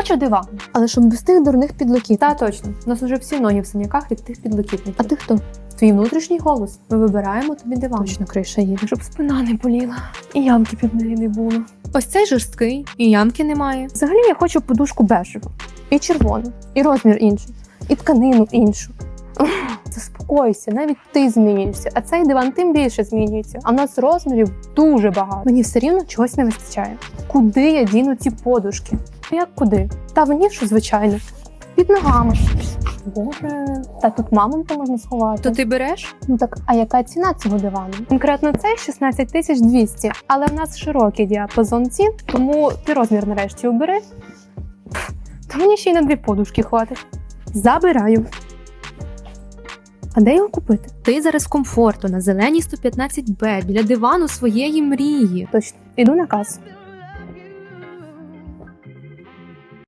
Хочу диван. Але щоб без тих дурних підлоків Та точно. У нас уже всі ноги в синяках від тих підлокітників. А ти хто? Твій внутрішній голос. Ми вибираємо тобі диван. Точно криша їде. Щоб спина не боліла і ямки під неї не було. Ось цей жорсткий, і ямки немає. Взагалі я хочу подушку бежеву, і червону, і розмір інший, і тканину іншу. Заспокойся, навіть ти змінюєшся, а цей диван тим більше змінюється. А в нас розмірів дуже багато. Мені все рівно чогось не вистачає. Куди я діну ці подушки? Як куди? Та в нішу, звичайно, під ногами. Боже, та тут мамонта можна сховати. То ти береш? Ну так, а яка ціна цього дивану? Конкретно цей 16 тисяч 200, але в нас широкий діапазон цін, тому ти розмір нарешті обери. Та мені ще й на дві подушки хватить. Забираю. А де його купити? Ти зараз комфорту на зеленій 115Б біля дивану своєї мрії. Точно, іду на касу.